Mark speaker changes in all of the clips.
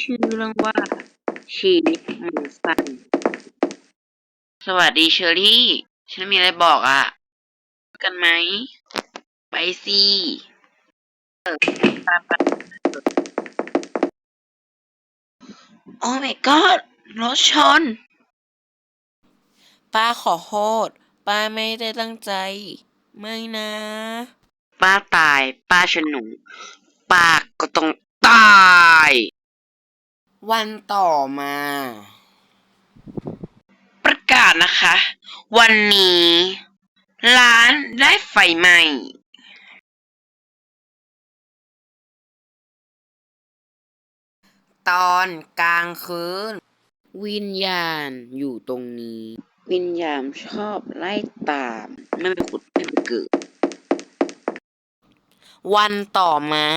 Speaker 1: ชื่อเรื่องว่าชีวิตมันสั้นสวัสดีเชอรี่ ฉันมีอะไรบอกอะ่ะ กันไหม ไปสิเออตามไปโอ้ my god รถชน
Speaker 2: ป้าขอโทษ ป้าไม่ได้ตั้งใจ ไม่นะ
Speaker 1: ป้าตาย ป้าชนหนู ป้าก็ต้องตาย
Speaker 2: วันต่อมา
Speaker 1: ประกาศนะคะ วันนี้ ร้านได้ไฟไหม้
Speaker 2: ตอนกลางคืน วิญญาณอยู่ตรงนี้
Speaker 1: วิญญาณชอบไล่ตาม ไม่ไปขุดไม่ไปเกิด
Speaker 2: วันต่อมา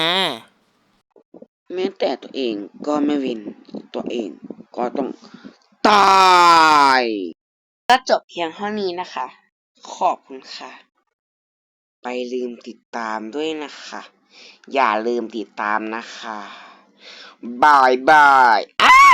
Speaker 1: แม้แต่ตัวเองก็ไม่วิน ตัวเองก็ต้องตาย ก็จบเพียงเท่านี้นะคะ ขอบคุณค่ะ ไปลืมติดตามด้วยนะคะ อย่าลืมติดตามนะคะบายบายอ้า